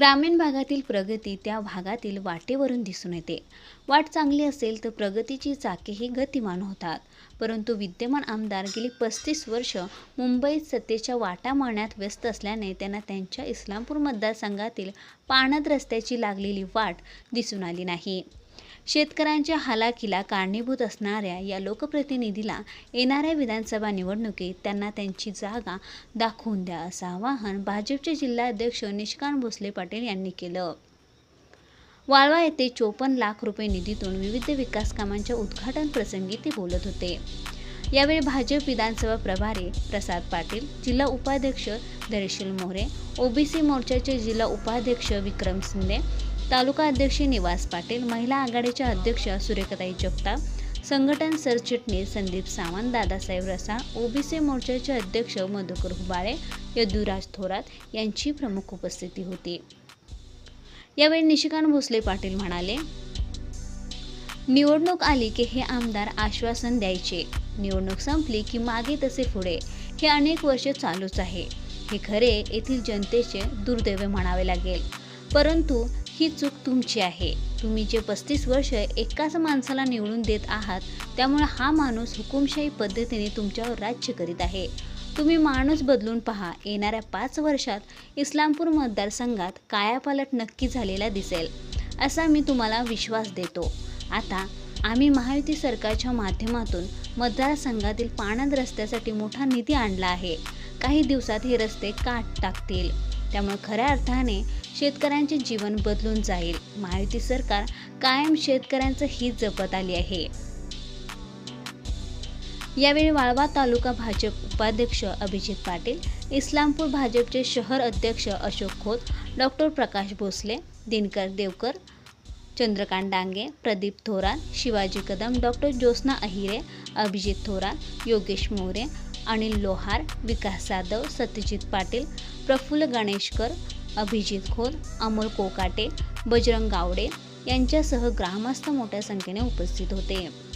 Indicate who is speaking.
Speaker 1: ग्रामीण भागातील प्रगती त्या भागातील वाटेवरून दिसून येते. वाट चांगली असेल तर प्रगतीची चाकेही गतिमान होतात. परंतु विद्यमान आमदार गेली पस्तीस वर्ष मुंबईत सत्तेच्या वाटा मारण्यात व्यस्त असल्याने त्यांना त्यांच्या इस्लामपूर मतदारसंघातील पाणद रस्त्याची लागलेली वाट दिसून आली नाही. शेतकऱ्यांच्या हालाकीला कारणीभूत असणाऱ्या या लोकप्रतिनिधीला येणाऱ्या विधानसभा निवडणुकीत त्यांना त्यांची जागा दाखवून द्या असं आवाहन भाजपचे जिल्हाध्यक्ष निष्कांत भोसले पाटील यांनी केलं. वाळवा येथे चोपन्न लाख रुपये निधीतून विविध विकास कामांच्या उद्घाटन प्रसंगी ते बोलत होते. यावेळी भाजप विधानसभा प्रभारी प्रसाद पाटील जिल्हा उपाध्यक्ष धैर्यशील मोरे ओबीसी मोर्चाचे जिल्हा उपाध्यक्ष विक्रम शिंदे तालुका अध्यक्ष निवास पाटील महिला आघाडीच्या अध्यक्ष सुरेखताई जगताप संघटन सरचिटणीस संदीप सावंत दादासाहेब रसा ओबीसी मोर्चाचे अध्यक्ष मधुकर हुबाळे यदुराज थोरात यांची प्रमुख उपस्थिती होती. यावेळी निशिकांत भोसले पाटील म्हणाले निवडणूक आली की हे आमदार आश्वासन द्यायचे. निवडणूक संपली की मागे तसे पुढे. हे अनेक वर्ष चालूच आहे. हे खरे येथील जनतेचे दुर्दैव म्हणावे लागेल. परंतु ही चूक तुमची आहे. तुम्ही जे पस्तीस वर्ष एकाच माणसाला निवडून देत आहात त्यामुळे हा माणूस हुकुमशाही पद्धतीने तुमच्यावर राज्य करीत आहे. तुम्ही माणूस बदलून पहा येणाऱ्या पाच वर्षात इस्लामपूर मतदारसंघात कायापालट नक्की झालेला दिसेल असा मी तुम्हाला विश्वास देतो. आता आम्ही महायुती सरकारच्या माध्यमातून मतदारसंघातील पाणंद रस्त्यासाठी मोठा निधी आणला आहे. काही दिवसात हे रस्ते काट टाकतील. त्यामुळे खऱ्या अर्थाने शेतकऱ्यांचे जीवन बदलून जाईल. महायुती सरकार कायम शेतकऱ्यांचं हित जपत आली आहे. यावेळी वाळवा तालुका भाजप उपाध्यक्ष अभिजित पाटील इस्लामपूर भाजपचे शहर अध्यक्ष अशोक खोत डॉक्टर प्रकाश भोसले दिनकर देवकर चंद्रकांत डांगे प्रदीप थोरात शिवाजी कदम डॉक्टर ज्योत्स्ना अहिरे अभिजित थोरात योगेश मोरे अनिल लोहार विकास जाधव सत्यजित पाटील प्रफुल्ल गणेशकर अभिजित खोर अमोल कोकाटे बजरंग गावडे यांच्यासह ग्रामस्थ मोठ्या संख्येने उपस्थित होते.